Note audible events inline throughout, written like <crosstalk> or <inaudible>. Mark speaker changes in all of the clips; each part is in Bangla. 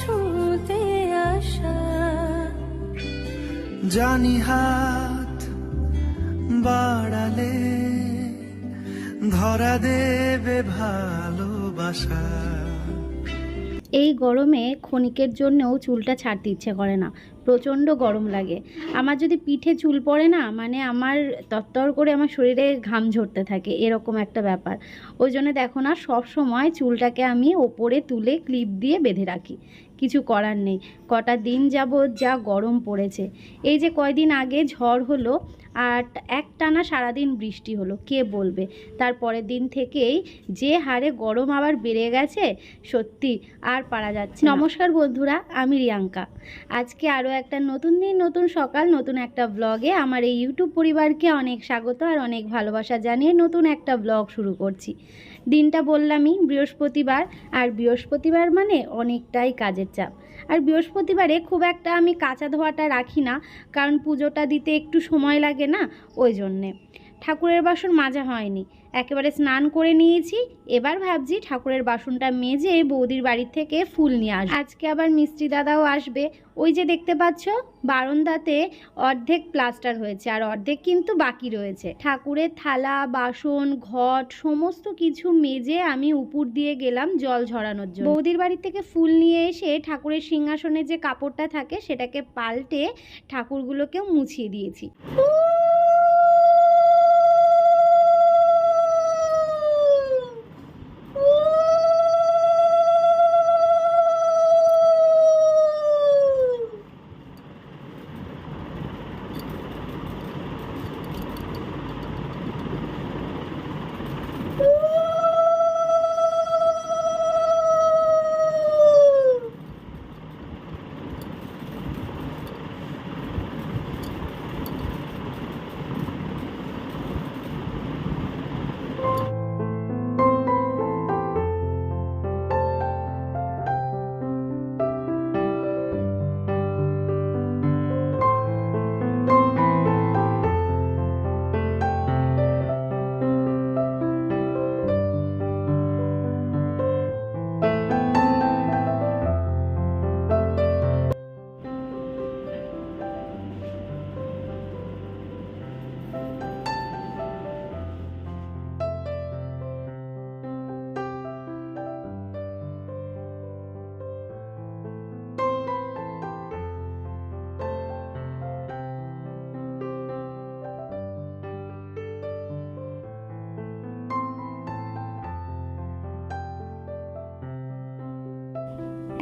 Speaker 1: ছুঁতে আসা
Speaker 2: জানি হাত বাড়ালে ধরা দেবে ভালোবাসা।
Speaker 3: এই গরমে ক্ষণিকের জন্যও চুলটা ছাড়তে ইচ্ছে করে না। প্রচণ্ড গরম লাগে। আমার যদি পিঠে চুল পড়ে না মানে আমার তত্তর করে আমার শরীরে ঘাম ঝরতে থাকে, এরকম একটা ব্যাপার। ওই জন্য দেখো না সব সময় চুলটাকে আমি ওপরে তুলে ক্লিপ দিয়ে বেঁধে রাখি। কিছু করার নেই। কটা দিন যাবৎ যা গরম পড়েছে। এই যে কয়দিন আগে ঝড় হলো আর এক টানা সারাদিন বৃষ্টি হলো, কে বলবে? তারপরের দিন থেকেই যে হারে গরম আবার বেড়ে গেছে, সত্যি আর পারা যাচ্ছে নমস্কার বন্ধুরা, আমি রিয়াঙ্কা। আজকে আরও একটা নতুন দিন, নতুন সকাল, নতুন একটা ব্লগে আমার এই ইউটিউব পরিবারকে অনেক স্বাগত আর অনেক ভালোবাসা জানিয়ে নতুন একটা ব্লগ শুরু করছি। দিনটা বললামই, বৃহস্পতিবার। আর বৃহস্পতিবার মানে অনেকটাই কাজের চাপ। আর বৃহস্পতিবারে খুব একটা আমি কাঁচা ধোয়াটা রাখি না, কারণ পুজোটা দিতে একটু সময় লাগে না, ওই জন্যে। ঠাকুরের বাসন মাজা হয়নি। একেবারে স্নান করে নিয়েছি। এবার ভাবছি ঠাকুরের বাসনটা মেজে বৌদির বাড়ির থেকে ফুল নিয়ে আস আজকে আবার মিস্ত্রি দাদাও আসবে। ওই যে দেখতে পাচ্ছ, বারান্দাতে অর্ধেক প্লাস্টার হয়েছে আর অর্ধেক কিন্তু বাকি রয়েছে। ঠাকুরের থালা, বাসন, ঘট, সমস্ত কিছু মেজে আমি উপর দিয়ে গেলাম জল ঝরানোর জন্য। বৌদির বাড়ি থেকে ফুল নিয়ে এসে ঠাকুরের সিংহাসনে যে কাপড়টা থাকে সেটাকে পাল্টে ঠাকুরগুলোকেও মুছিয়ে দিয়েছি।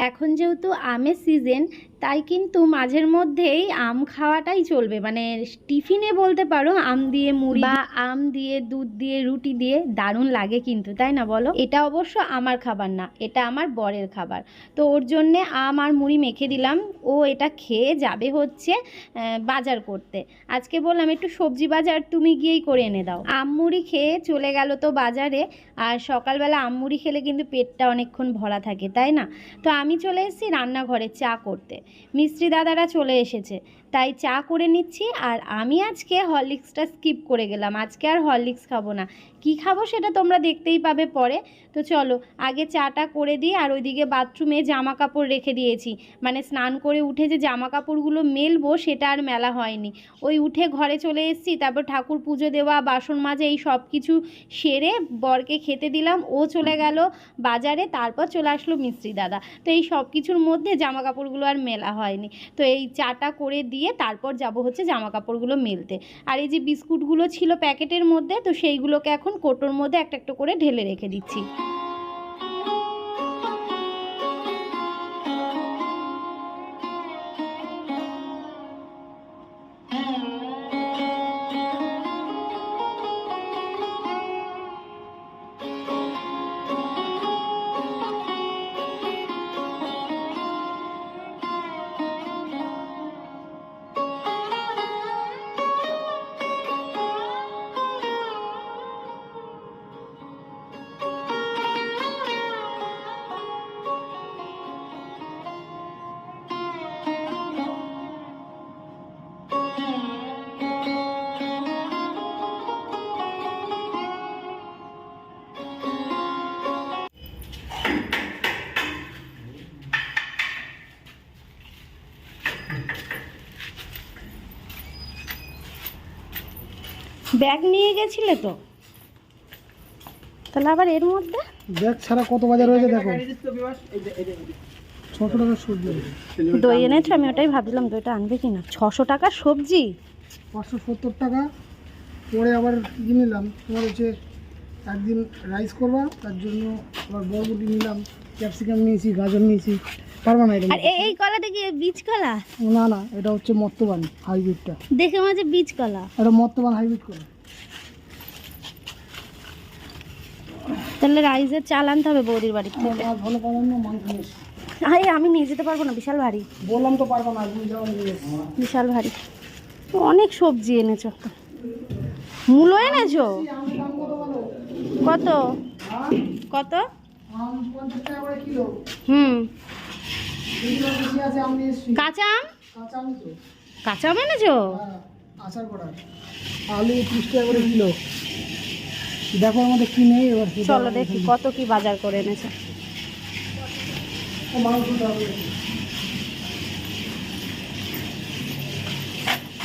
Speaker 3: এখন যেহেতু আমের সিজন তাই কিন্তু মাঝের মধ্যেই আম খাওয়াটাই চলবে। মানে টিফিনে বলতে পারো আম দিয়ে মুড়ি বা আম দিয়ে দুধ দিয়ে রুটি দিয়ে দারুণ লাগে কিন্তু তাই না বলো? এটা অবশ্য আমার খাবার না এটা আমার বরের খাবার। তো ওর জন্যে আম আর মুড়ি মেখে দিলাম। ও এটা খেয়ে যাবে হচ্ছে বাজার করতে। আজকে বললাম একটু সবজি বাজার তুমি গিয়েই করে এনে দাও। আম মুড়ি খেয়ে চলে গেল তো বাজারে। আর সকালবেলা আম মুড়ি খেলে কিন্তু পেটটা অনেকক্ষণ ভরা থাকে তাই না? তো আমি চলে এসেছি রান্নাঘরে চা করতে। মিস্ত্রি দাদারা চলে এসেছে। তাই চা করে নিচ্ছি আর আমি আজকে হরলিক্সটা স্কিপ করে গেলাম। আজকে আর হরলিক্স খাব না। কি খাব সেটা তোমরা দেখতেই পাবে পরে। তো চলো, আগে চাটা করে দিই আর ওইদিকে বাথরুমে জামা কাপড় রেখে দিয়েছি। মানে স্নান করে উঠে যে জামা কাপড়গুলো মেলবো সেটা আর মেলা হয়নি। ওই উঠে ঘরে চলে এসেছি, তারপর ঠাকুর পুজো দেওয়া, বাসন মাজা, এই সব কিছু সেরে বরকে খেতে দিলাম। ও চলে গেল বাজারে, তারপর চলে আসলো মিস্ত্রি দাদা। তো এই সব কিছুর মধ্যে জামা কাপড়গুলো আর মেলা হয়নি। তো এই চাটা করে দিয়ে তারপর যাব হচ্ছে জামা কাপড়গুলো মেলতে। আর এই যে বিস্কুটগুলো ছিল প্যাকেটের মধ্যে, তো সেইগুলোকে এখন কোটোর মধ্যে একটা একটা করে ঢেলে রেখে দিচ্ছি। ব্যাগ নিয়ে গেছিলে তো? তাহলে আবার এর মধ্যে?
Speaker 4: ব্যাগ ছাড়া কত বাজার রয়েছে দেখো। ছশো টাকার সবজি
Speaker 3: দই এনেছো? আমি ওটাই ভাবছিলাম দইটা আনবে কি না ছশো টাকার সবজি?
Speaker 4: পাঁচশো সত্তর টাকা। পরে আবার কী নিলাম? তোমার হচ্ছে একদিন রাইস করবা তার জন্য আবার বরবটি নিলাম ক্যাপসিকাম নিয়েছি গাজর নিয়েছি। পারবা না এটা
Speaker 3: আর এই কলাটা কি বীজ কলা?
Speaker 4: না না এটা হচ্ছে মত্তবান হাইব্রিডটা।
Speaker 3: দেখে মাঝে বীজ কলা।
Speaker 4: এটা মত্তবান হাইব্রিড করে
Speaker 3: তাহলে রাইসের চাল আনতে হবে বৌদির
Speaker 4: এসছি।
Speaker 3: আরে আমি নিয়ে যেতে পারব না বিশাল ভারী।
Speaker 4: বললাম তো পারবা না।
Speaker 3: বিশাল ভারী। অনেক সবজি এনেছো। মূলো এনেছো? কত? কত? হুম। কাঁচা আম?
Speaker 4: কাঁচা আম
Speaker 3: এনেছো?
Speaker 4: হ্যাঁ আলু ত্রিশ টাকা করে কিলো। দেখো আমাদের কি নেই এবার
Speaker 3: চলো দেখি কত কি বাজার করে এনেছে।
Speaker 4: মাংসটা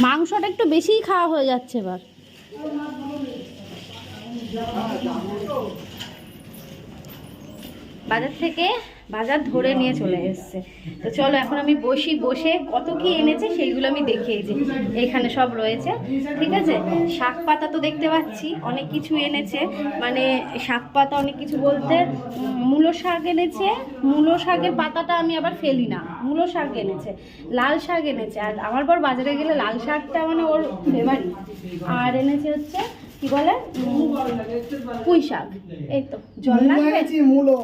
Speaker 3: মাংসটা একটু বেশিই খাওয়া হয়ে যাচ্ছে এবার। বাজার থেকে বাজার ধরে নিয়ে চলে এসছে। তো চলো, এখন আমি বসি, বসে কত কি এনেছে সেইগুলো আমি দেখিয়েছি। এখানে সব রয়েছে, ঠিক আছে? শাক পাতা তো দেখতে পাচ্ছি, অনেক কিছু এনেছে। মানে শাক পাতা অনেক কিছু বলতে মূলো শাক এনেছে, মূলো শাকের পাতাটা আমি আবার ফেলি না। মূলো শাক এনেছে, লাল শাক এনেছে, আর আমার পর বাজারে গেলে লাল শাকটা মানে ওর ফেভারিট আর এনেছে হচ্ছে, কি বলে? পুঁই শাক। এই তো, জল লাগবে?
Speaker 4: মূলো।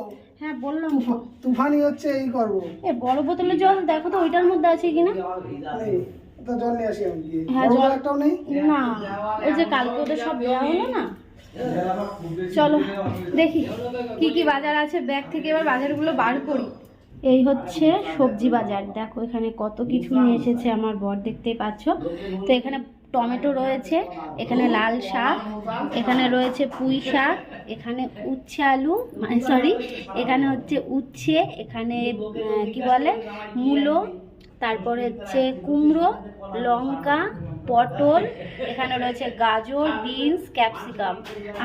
Speaker 3: হ্যাঁ বললাম তো।
Speaker 4: তুফানি হচ্ছে এই করব।
Speaker 3: এ বড় বোতলে জল দেখো তো ওইটার মধ্যে আছে কিনা?
Speaker 4: তো জল নিয়ে আসি আমি
Speaker 3: হ্যাঁ, জল-
Speaker 4: একটাও নেই?
Speaker 3: না ওই যে কালকে ওদের সব দেওয়া হলো না? চলো দেখি কি কি বাজার আছে। ব্যাগ থেকে এবার বাজারগুলো বার করি। এই হচ্ছে সবজি বাজার। দেখো এখানে কত কিছু নিয়ে এসেছে আমার বর দেখতেই পাচ্ছ। তো এখানে টমেটো রয়েছে, এখানে লাল শাক, এখানে রয়েছে পুঁই শাক, এখানে উচ্ছে আলু মানে সরি এখানে হচ্ছে উচ্ছে, এখানে কি বলে, মূলো, তারপরে হচ্ছে কুমড়ো, লঙ্কা, পটল, এখানে রয়েছে গাজর, বিনস, ক্যাপসিকাম।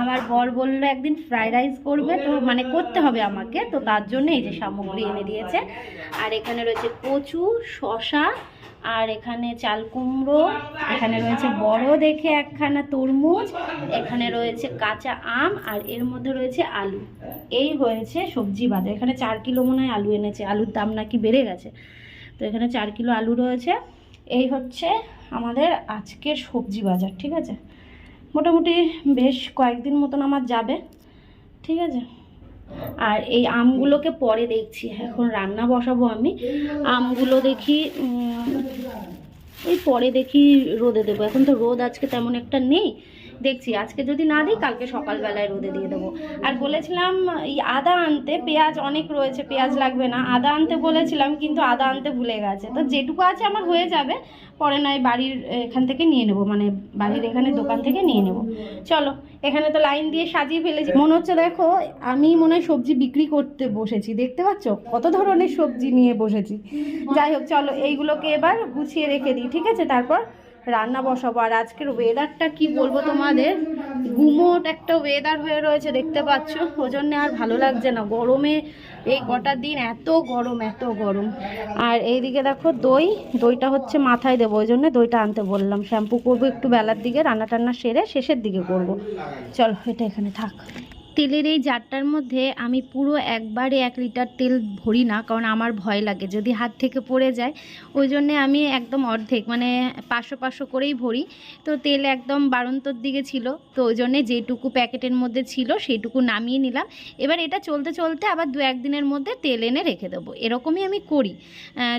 Speaker 3: আমার বর বলল, একদিন ফ্রাইড রাইস করবে, তো মানে করতে হবে আমাকে। তো তার জন্য এই যে সামগ্রী এনে দিয়েছে। আর এখানে রয়েছে কচু শশা আর এখানে চাল কুমড়ো, এখানে রয়েছে বড় দেখে একখানা তরমুজ, এখানে রয়েছে কাঁচা আম, আর এর মধ্যে রয়েছে আলু। এই হয়েছে সবজি বাজার এখানে চার কিলো মনে হয় আলু এনেছে। আলুর দাম নাকি বেড়ে গেছে। তো এখানে চার কিলো আলু রয়েছে। এই হচ্ছে আমাদের আজকের সবজি বাজার, ঠিক আছে? মোটামুটি বেশ কয়েকদিন মতন আমার যাবে, ঠিক আছে? আর এই আমগুলোকে পরে দেখছি, এখন রান্না বসাবো আমি। আমগুলো দেখি এই পরে দেখি রোদে দেবো। এখন তো রোদ আজকে তেমন একটা নেই। দেখছি, আজকে যদি না দিই, কালকে সকালবেলায় রোদে দিয়ে দেবো। আর বলেছিলাম, এই আদা আনতে পেঁয়াজ অনেক রয়েছে, পেঁয়াজ লাগবে না। আদা আনতে বলেছিলাম, কিন্তু আদা আনতে ভুলে গেছে। তো যেটুকু আছে আমার হয়ে যাবে, পরে নয় বাড়ির এখান থেকে নিয়ে নেব মানে বাড়ির এখানে দোকান থেকে নিয়ে নেব। চলো, এখানে তো লাইন দিয়ে সাজিয়ে ফেলেছি। মনে হচ্ছে দেখো, আমি মনে হয় সবজি বিক্রি করতে বসেছি। দেখতে পাচ্ছ? কত ধরনের সবজি নিয়ে বসেছি। যাই হোক, চলো, এইগুলোকে এবার গুছিয়ে রেখে দিই, ঠিক আছে? তারপর রান্না বসাবো। আর আজকের ওয়েদারটা কি বলব তোমাদের? গুমোট একটা ওয়েদার হয়ে রয়েছে, দেখতে পাচ্ছ? জন্যে আর ভালো লাগছে না। গরমে এই কটা দিন এত গরম এত গরম। আর এইদিকে দেখো দই, দইটা হচ্ছে মাথায় দেবো। ওই জন্য দইটা আনতে বললাম। শ্যাম্পু করব একটু বেলার দিকে রান্না টান্না সেরে শেষের দিকে করব। চলো, এটা এখানে থাক। তেলের এই জারটার মধ্যে আমি পুরো একবারে এক লিটার তেল ভরি না, কারণ আমার ভয় লাগে যদি হাত থেকে পড়ে যায়। ওই জন্যে আমি একদম অর্ধেক মানে পাঁচশো পাঁচশো করেই ভরি। তো তেল একদম বাড়ন্তর দিকে ছিল, তো ওই জন্যে যেটুকু প্যাকেটের মধ্যে ছিল সেইটুকু নামিয়ে নিলাম। এবার এটা চলতে চলতে আবার দু একদিনের মধ্যে তেল এনে রেখে দেবো, এরকমই আমি করি।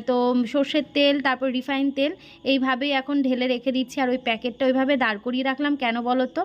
Speaker 3: তো সর্ষের তেল, তারপর রিফাইন তেল, এইভাবেই এখন ঢেলে রেখে দিচ্ছি। আর ওই প্যাকেটটা ওইভাবে দাঁড় করিয়ে রাখলাম, কেন বলো তো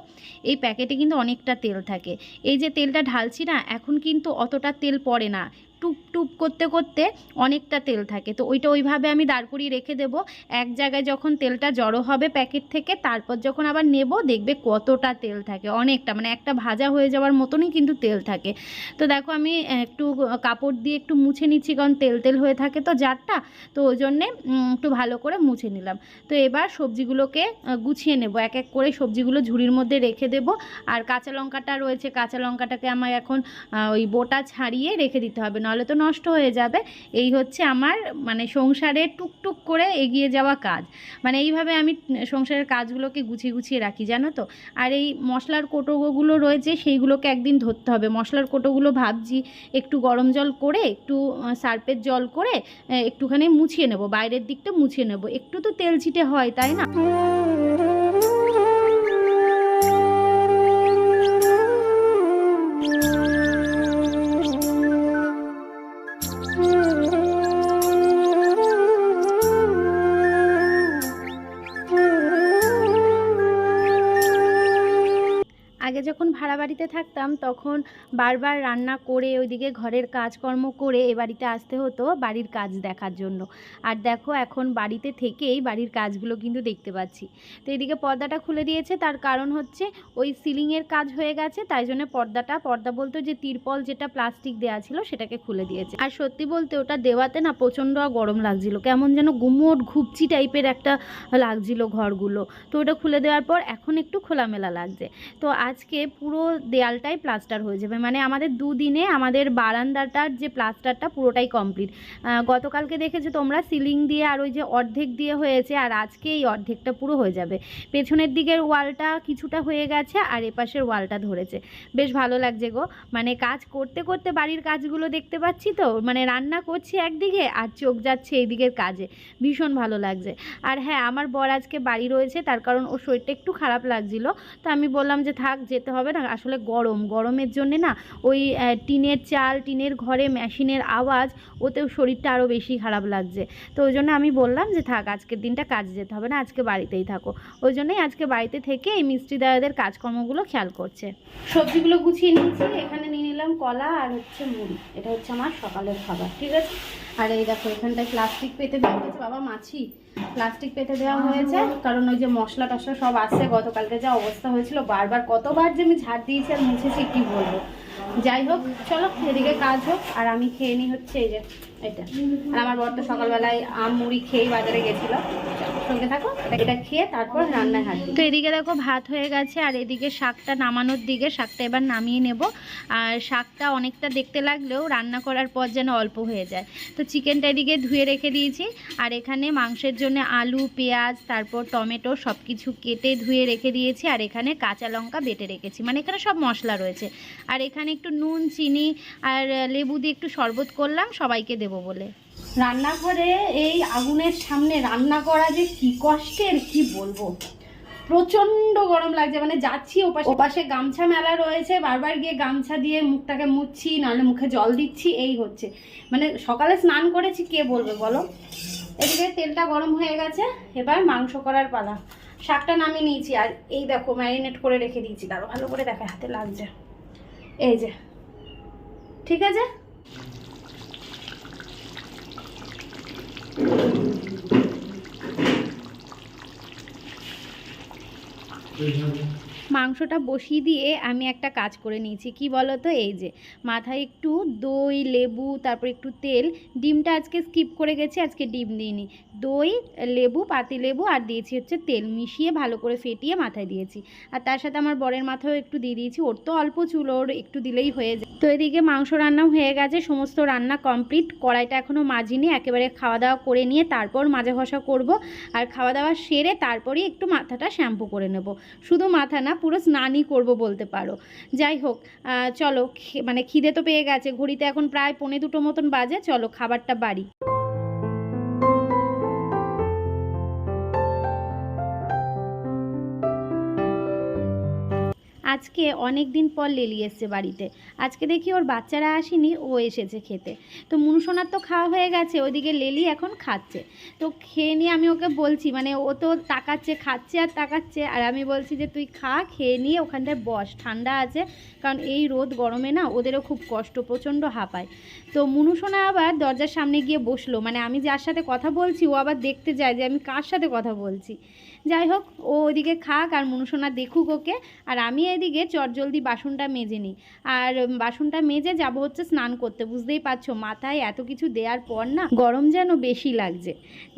Speaker 3: এই প্যাকেটে কিন্তু অনেকটা তেল থাকে। এই যে তেলটা ঢালছি না এখন কিন্তু অতটা তেল পড়ে না। টুপ টুপ করতে করতে অনেকটা তেল থাকে। তো ওইটা ওইভাবে আমি দাঁড় করিয়ে রেখে দেবো। এক জায়গায় যখন তেলটা জড়ো হবে প্যাকেট থেকে, তারপর যখন আবার নেব, দেখবে কতটা তেল থাকে, অনেকটা। মানে একটা ভাজা হয়ে যাওয়ার মতনই কিন্তু তেল থাকে। তো দেখো আমি একটু কাপড় দিয়ে একটু মুছে নিচ্ছি, কারণ তেল তেল হয়ে থাকে তো জারটা। তো ওই জন্যে একটু ভালো করে মুছে নিলাম। তো এবার সবজিগুলোকে গুছিয়ে নেব। এক এক করে সবজিগুলো ঝুড়ির মধ্যে রেখে দেব। আর কাঁচা লঙ্কাটা রয়েছে, কাঁচা লঙ্কাটাকে আমার এখন ওই বোটা ছাড়িয়ে রেখে দিতে হবে। নাহলে তো নষ্ট হয়ে যাবে। এই হচ্ছে আমার মানে সংসারে টুকটুক করে এগিয়ে যাওয়া কাজ। মানে এইভাবে আমি সংসারের কাজগুলোকে গুছিয়ে গুছিয়ে রাখি জানো তো? আর এই মশলার কোটোগুলো রয়েছে সেইগুলোকে একদিন ধরতে হবে। মশলার কোটোগুলো ভাবছি একটু গরম জল করে একটু আহ, সার্ফের জল করে একটুখানি মুছিয়ে নেব। বাইরের দিকটা মুছিয়ে নেব। একটু তো তেল ছিটে হয় তাই না? বাড়িতে থাকতাম, তখন বারবার রান্না করে, ওইদিকে ঘরের কাজকর্ম করে এ বাড়িতে আসতে হতো বাড়ির কাজ দেখার জন্য। আর দেখো, এখন বাড়িতে থেকেই বাড়ির কাজগুলো কিন্তু দেখতে পাচ্ছি। তো এদিকে পর্দাটা খুলে দিয়েছে, তার কারণ হচ্ছে ওই সিলিংয়ের কাজ হয়ে গেছে, তাই জন্য পর্দাটা, পর্দা বলতে যে তিরপল যেটা প্লাস্টিক দেওয়া ছিল, সেটাকে খুলে দিয়েছে। আর সত্যি বলতে ওটা দেওয়াতে না প্রচণ্ড গরম লাগছিল, কেমন যেন গুমোট ঘুপচি টাইপের একটা লাগছিল ঘরগুলো। তো ওটা খুলে দেওয়ার পর এখন একটু খোলামেলা লাগছে। তো আজকে পুরো দেয়ালটাই প্লাস্টার হয়ে যাবে। মানে আমাদের দুদিনে আমাদের বারান্দাটার যে প্লাস্টারটা পুরোটাই কমপ্লিট। গতকালকে দেখেছ তোমরা সিলিং দিয়ে আর ওই যে অর্ধেক দিয়ে হয়েছে আর আজকে এই অর্ধেকটা পুরো হয়ে যাবে। পেছনের দিকের ওয়ালটা কিছুটা হয়ে গেছে আর এপাশের ওয়ালটা ধরেছে। বেশ ভালো লাগছে গো। মানে কাজ করতে করতে বাড়ির কাজগুলো দেখতে পাচ্ছি তো? মানে রান্না করছি একদিকে আর চোখ যাচ্ছে এই দিকের কাজে। ভীষণ ভালো লাগছে। আর হ্যাঁ আমার বর আজকে বাড়ি রয়েছে, তার কারণ ওর শরীরটা একটু খারাপ লাগছিল। তো আমি বললাম যে থাক, যেতে হবে না। আসলে গরম। গরমের জন্যে না ওই টিনের চাল, টিনের ঘরে মেশিনের আওয়াজ, ওতেও শরীরটা আরও বেশি খারাপ লাগছে। তো ওই জন্য আমি বললাম যে, থাক, আজকের দিনটা কাজে যেতে হবে না, আজকে বাড়িতেই থাকো। ওই জন্যই আজকে বাড়িতে থেকে এই মিষ্টি দাদাদের কাজকর্মগুলো খেয়াল করছে। সবজিগুলো গুছিয়ে নিয়েছি, এখানে নিয়ে নিলাম কলা আর হচ্ছে মুড়ি। এটা হচ্ছে আমার সকালের খাবার, ঠিক আছে? আর এই দেখো এখানটায় প্লাস্টিক পেতে দেওয়া হয়েছে। বাবা মাছি প্লাস্টিক পেতে দেওয়া হয়েছে। কারণ ওই যে মশলা টশলা সব আসছে গতকালকে যা অবস্থা হয়েছিল বারবার কতবার যে আমি ঝাড় দিয়েছি আর মুছেছি কি বলব? যাই হোক চলো এদিকে কাজ হোক। আর আমি খেয়ে নিই হচ্ছে এই যে এটা। আর আমার বর তো সকালবেলায় আম মুড়ি খেয়েই বাজারে গেছিল। চলো, খেয়ে তারপর রান্নায়। তো এদিকে দেখো ভাত হয়ে গেছে, আর এদিকে শাকটা নামানোর দিকে শাকটা এবার নামিয়ে নেব। আর শাকটা অনেকটা দেখতে লাগলেও রান্না করার পর যেন অল্প হয়ে যায়। তো চিকেনটা এদিকে ধুয়ে রেখে দিয়েছি। আর এখানে মাংসের জন্য আলু, পেঁয়াজ, তারপর টমেটো সব কিছু কেটে ধুয়ে রেখে দিয়েছি। আর এখানে কাঁচা লঙ্কা বেটে রেখেছি। মানে এখানে সব মশলা রয়েছে। আর এখানে একটু নুন, চিনি আর লেবু দিয়ে একটু শরবত করলাম, সবাইকে দেবো বলে। রান্নাঘরে এই আগুনের সামনে রান্না করা যে কি কষ্টের, কি বলব? প্রচণ্ড গরম লাগছে মানে যাচ্ছি ওপাশে ওপাশে গামছা মেলা রয়েছে, বারবার গিয়ে গামছা দিয়ে মুখটাকে মুছছি নাহলে মুখে জল দিচ্ছি, এই হচ্ছে। মানে সকালে স্নান করেছি, কে বলবে বলো? এদিকে তেলটা গরম হয়ে গেছে, এবার মাংস করার পালা। শাকটা নামিয়ে নিয়েছি, আর এই দেখো, ম্যারিনেট করে রেখে দিয়েছি দাঁড়ো ভালো করে দেখে হাতে লাগছে। এই যে, ঠিক আছে? There's no one. মাংসটা বসিয়ে দিয়ে আমি একটা কাজ করে নিয়েছি। কি বলো তো এই যে, মাথায় একটু দই, লেবু, তারপর একটু তেল, ডিমটা আজকে স্কিপ করে গেছি, আজকে ডিম দিইনি। দই, লেবু, পাতি লেবু আর দিয়েছি হচ্ছে তেল। মিশিয়ে ভালো করে ফেটিয়ে মাথায় দিয়েছি। আর তার সাথে আমার বরের মাথাও একটু দিয়ে দিয়েছি। ওর তো অল্প চুল, ওর একটু দিলেই হয়ে যায়। তো এদিকে মাংস রান্নাও হয়ে গেছে, সমস্ত রান্না কমপ্লিট কড়াইটা এখনও মাজিনি, একেবারে খাওয়া দাওয়া করে নিয়ে তারপর মাজা ঘষা করব। আর খাওয়া দাওয়া সেরে তারপরেই একটু মাথাটা শ্যাম্পু করে নেব। শুধু মাথা না পুরো স্নানই করব বলতে পারো। যাই হোক চলো মানে খিদে তো পেয়ে গেছে, ঘড়িতে এখন প্রায় পৌনে দুটো মতন বাজে, চলো, খাবারটা বাড়ি। আজকে অনেক দিন পর লেলি এসছে বাড়িতে। আজকে দেখি ওর বাচ্চারা আসেনি, ও এসেছে খেতে। তো মুনুসোনার তো খাওয়া হয়ে গেছে, ওদিকে লেলি এখন খাচ্ছে। তো খেয়ে নিয়ে আমি ওকে বলছি মানে ও তো তাকাচ্ছে, খাচ্ছে আর তাকাচ্ছে, আর আমি বলছি যে তুই খা, খেয়ে নিয়ে ওখানটায় বস, ঠান্ডা আছে, কারণ এই রোদ গরমে না ওদেরও খুব কষ্ট, প্রচণ্ড হাঁপায়। তো মুনুসোনা আবার দরজার সামনে গিয়ে বসল মানে আমি যার সাথে কথা বলছি, ও আবার দেখতে যায় যে আমি কার সাথে কথা বলছি। যাই হোক ও ওইদিকে খাক আর মনুসোনা দেখুক ওকে। আর আমি এদিকে চটজলদি বাসনটা মেজে নিই। আর বাসনটা মেজে যাব হচ্ছে স্নান করতে, বুঝতেই পারছ? মাথায় এত কিছু দেওয়ার পর না গরম যেন বেশি লাগছে।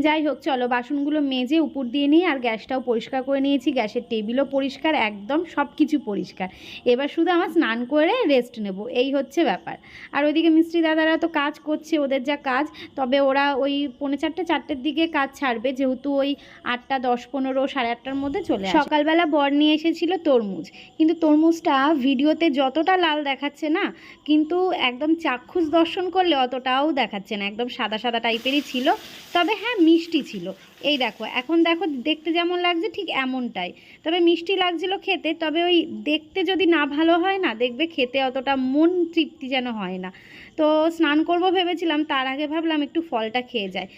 Speaker 3: যাই হোক চলো বাসনগুলো মেজে উপর দিয়ে নিই আর গ্যাসটাও পরিষ্কার করে নিয়েছি। গ্যাসের টেবিলও পরিষ্কার, একদম সব কিছু পরিষ্কার। এবার শুধু আমার স্নান করে রেস্ট নেব, এই হচ্ছে ব্যাপার। আর ওইদিকে মিস্ত্রি দাদারা তো কাজ করছে, ওদের যা কাজ, তবে ওরা ওই পৌনে চারটে, চারটের দিকে কাজ ছাড়বে। যেহেতু ওই আটটা, দশ, পনেরো সাড়ে আটটার মধ্যে চলে সকালবেলা বর নিয়ে এসেছিল তরমুজ। কিন্তু তরমুজটা ভিডিওতে যতটা লাল দেখাচ্ছে না, কিন্তু একদম চাক্ষুষ দর্শন করলে অতটাও দেখাচ্ছে না। একদম সাদা সাদা টাইপেরই ছিল, তবে হ্যাঁ মিষ্টি ছিল। এই দেখো, এখন দেখো দেখতে যেমন লাগছে ঠিক এমনটাই। তবে মিষ্টি লাগছিল খেতে, তবে ওই দেখতে যদি না ভালো হয় না, দেখবে খেতে অতটা মন তৃপ্তি যেন হয় না। তো স্নান করব ভেবেছিলাম, তার আগে ভাবলাম একটু ফলটা খেয়ে যায়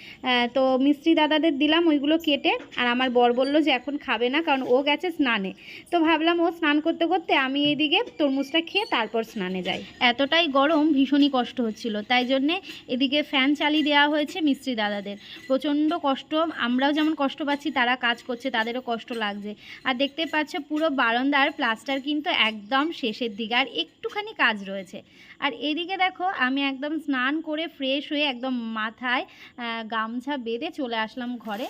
Speaker 3: তো মিস্ত্রি দাদাদের দিলাম ওইগুলো কেটে, আর আমার বর বলল যে এখন খাবে না, কারণ ও গেছে স্নানে। তো ভাবলাম ও স্নান করতে করতে আমি এদিকে তরমুজটা খেয়ে তারপর স্নানে যাই। এতটাই গরম, ভীষণই কষ্ট হচ্ছিল। তাই জন্যে এদিকে ফ্যান চালিয়ে দেওয়া হয়েছে মিস্ত্রি দাদাদের। প্রচণ্ড কষ্ট, আমরাও যেমন কষ্ট পাচ্ছি, তারা কাজ করছে, তাদেরও কষ্ট লাগছে। আর দেখতে পাচ্ছ পুরো বারান্দার প্লাস্টার কিন্তু একদম শেষের দিকে, আর একটুখানি কাজ রয়েছে। আর এদিকে দেখো, আমি একদম স্নান করে ফ্রেশ হয়ে একদম মাথায় গামছা বেঁধে চলে আসলাম ঘরে।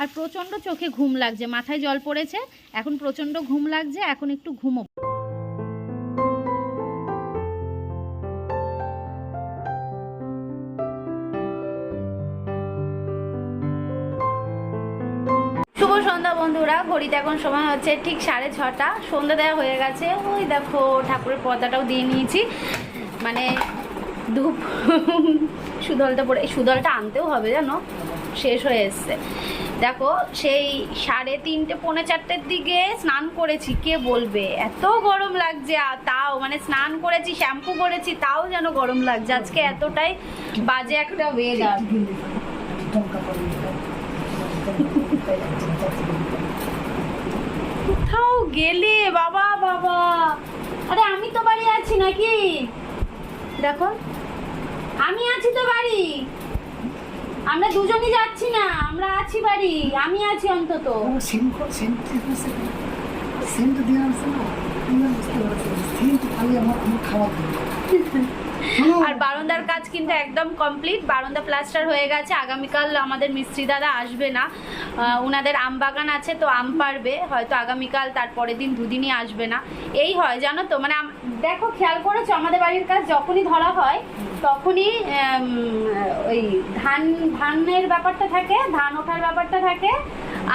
Speaker 3: আর প্রচণ্ড চোখে ঘুম লাগছে, মাথায় জল পড়েছে, এখন প্রচণ্ড ঘুম লাগছে, এখন একটু ঘুমো। শুভ সন্ধ্যা বন্ধুরা, ঘড়িতে এখন সময় হচ্ছে ঠিক সাড়ে ছটা, সন্ধ্যা দেওয়া হয়ে গেছে, ওই দেখো ঠাকুরের পর্দাটাও দিয়ে নিয়েছি। মানে ধূপ <laughs> সুদলটা পরে সুদলটা আনতেও হবে জানো? শেষ হয়ে এসছে। দেখো, সেই সাড়ে তিনটে, পৌনে চারটের দিকে স্নান করেছি, কে বলবে? এত গরম লাগছে তাও মানে স্নান করেছি, শ্যাম্পু করেছি, তাও যেন গরম লাগছে। আজকে এতটাই বাজে একটা ওয়েদার কোথাও গেলে, বাবা বাবা। আরে আমি তো বাড়ি আছি নাকি? দেখো। আমি আছি তো বাড়ি। আমরা দুজনই যাচ্ছি না, আমরা আছি বাড়ি। আমি আছি অন্তত।
Speaker 4: সেন্ট দিয়ে আসছে না বুঝতে পারছি সেন্ট খালি আমার আমার খাওয়া
Speaker 3: আর <laughs> বারান্দার কাজ কিন্তু একদম কমপ্লিট বারান্দা প্লাস্টার হয়ে গেছে। আগামীকাল আমাদের মিস্ত্রি দাদা আসবে না। ওনাদের আম বাগান আছে তো আম পারবে। হয়তো আগামীকাল তার পরের দিন দুদিনই আসবে না। এই হয় জানো তো? মানে দেখো খেয়াল করেছ? আমাদের বাড়ির কাজ যখনই ধরা হয় তখনই ওই ধান ধানের ব্যাপারটা থাকে ধান ওঠার ব্যাপারটা থাকে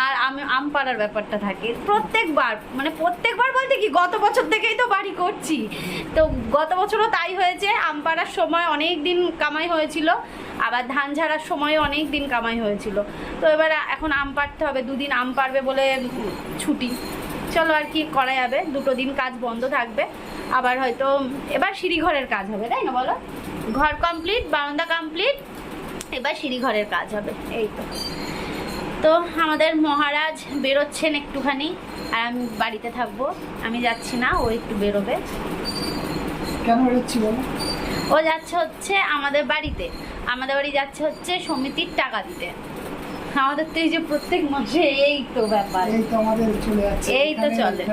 Speaker 3: আর আম আম পাড়ার ব্যাপারটা থাকে। প্রত্যেকবার মানে প্রত্যেকবার বলতে কি, গত বছর থেকেই তো বাড়ি করছি। তো গত বছরও তাই হয়েছে, আম পাড়ার সময় অনেক দিন কামাই হয়েছিল, আবার ধান ঝাড়ার সময়ও অনেক দিন কামাই হয়েছিল। তো এবার এখন আম পাড়তে হবে, দুদিন আম পারবে বলে ছুটি। চলো আর কি করা যাবে, দুটো দিন কাজ বন্ধ থাকবে। আবার হয়তো, এবার সিঁড়িঘরের কাজ হবে, তাই না বলো? ঘর কমপ্লিট বারান্দা কমপ্লিট এবার সিঁড়িঘরের কাজ হবে, এই তো। তো আমাদের মহারাজ বেরোচ্ছেন একটুখানি আর আমি বাড়িতে থাকব। আমি যাচ্ছি না ও একটু বেরোবে।
Speaker 4: কেন বেরোচ্ছি
Speaker 3: ও যাচ্ছে হচ্ছে আমাদের বাড়িতে। আমাদের বাড়ি যাচ্ছে হচ্ছে সমিতির টাকা দিতে। আমাদের তো এই যে প্রত্যেক মাসে এই তো ব্যাপার।
Speaker 4: এই তো আমাদের চলে যাচ্ছে
Speaker 3: এই তো চলে।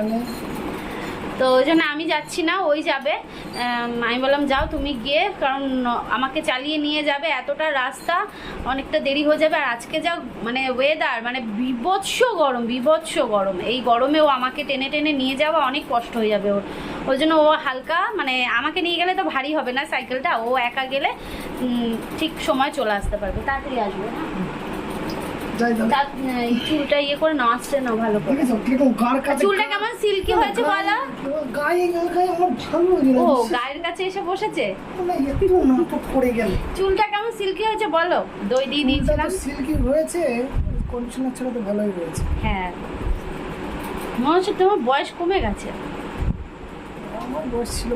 Speaker 3: তো ওই জন্য আমি যাচ্ছি না, ওই যাবে। আমি বললাম, যাও তুমি গিয়ে, কারণ আমাকে চালিয়ে নিয়ে যাবে এতটা রাস্তা, অনেকটা দেরি হয়ে যাবে। আর আজকে যা মানে ওয়েদার মানে বিভৎস গরম বিভৎস গরম। এই গরমে ও আমাকে টেনে টেনে নিয়ে যাওয়া অনেক কষ্ট হয়ে যাবে ওর। ওই জন্য ও হালকা মানে আমাকে নিয়ে গেলে তো ভারী হবে না সাইকেলটা, ও একা গেলে ঠিক সময় চলে আসতে পারবে। তাড়াতাড়ি আসবে না এই চুলটা ইয়ে করে নাচছে না ভালো করে। চুলটা কেমন সিল্কি হয়েছে বলো?
Speaker 4: গায়ে গায়ে আমার ভালো
Speaker 3: ও গায়ের কাছে এসে বসেছে?
Speaker 4: গেল।
Speaker 3: চুলটা কেমন সিল্কি হয়েছে বলো? দই দিয়ে দিয়েছিলাম।
Speaker 4: সিল্কি হয়েছে কন্ডিশনার ছাড়া তো ভালোই রয়েছে
Speaker 3: হ্যাঁ। মনে হচ্ছে তোমার বয়স কমে গেছে।
Speaker 4: বয়স ছিল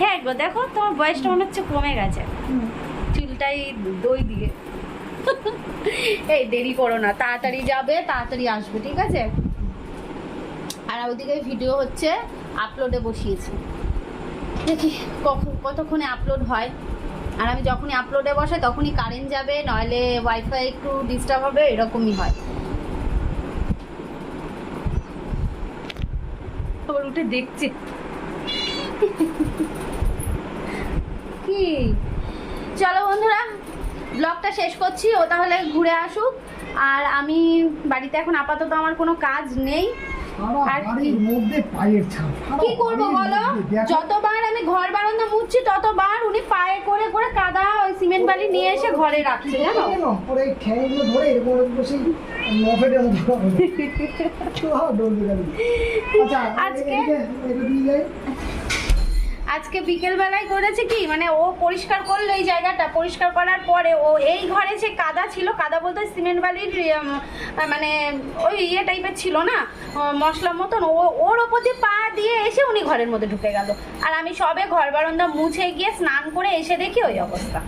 Speaker 3: হ্যাঁ গো দেখো তোমার বয়সটা মনে হচ্ছে কমে গেছে। চুলটাই দই দিয়ে। এই, দেরি করো না, তাড়াতাড়ি যাবে, তাড়াতাড়ি আসবে, ঠিক আছে? আর ওদিকে ভিডিও হচ্ছে আপলোডে বসিয়েছি। দেখি কখন, কতক্ষণে আপলোড হয়। আর আমি যখনই আপলোডে বসে তখনই কারেন্ট যাবে, নইলে ওয়াইফাই একটু ডিস্টার্ব হবে, এরকমই হয়। আবার উঠে দেখছে। কি? চলো বন্ধুরা ব্লগটা শেষ করছি ও তাহলে ঘুরে আসুক। আর আমি বাড়িতে এখন আপাতত আমার কোনো কাজ নেই। কি? করব বলো? যতবার আমি ঘর বারান্দা মুছছি ততবার উনি পায়ে করে করে কাদা ওই সিমেন্ট বালি নিয়ে এসে ঘরে রাখছে জানো। <laughs>
Speaker 4: আচ্ছা,
Speaker 3: আজকে- আজকে বিকেল বেলায় করেছে কি? মানে ও পরিষ্কার করল এই জায়গাটা। পরিষ্কার করার পরে ও এই ঘরে যে কাদা ছিল, কাদা বলতে সিমেন্ট বালির মানে ওই ইয়ে টাইপের ছিল না? মশলা মশলার মতন। ও, ওর ওপর দিয়ে পা দিয়ে এসে উনি ঘরের মধ্যে ঢুকে গেল। আর আমি সবে ঘর বারন্দা মুছে গিয়ে স্নান করে এসে দেখি ওই অবস্থা।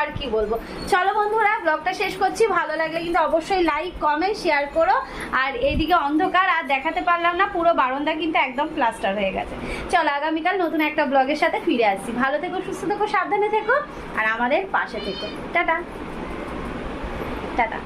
Speaker 3: আর কি বলব? চলো বন্ধুরা ব্লগটা শেষ করছি। ভালো লাগলে কিন্তু অবশ্যই লাইক কমেন্ট শেয়ার করো। আর এইদিকে অন্ধকার, আর দেখাতে পারলাম না, পুরো বারন্দা কিন্তু একদম প্লাস্টার হয়ে গেছে। চলো আগামীকাল নতুন একটা ব্লগের সাথে ফিরে আসছি। ভালো থেকো, সুস্থ থেকো, সাবধানে থেকো, আর আমাদের পাশে থেকো। টাটা। টাটা।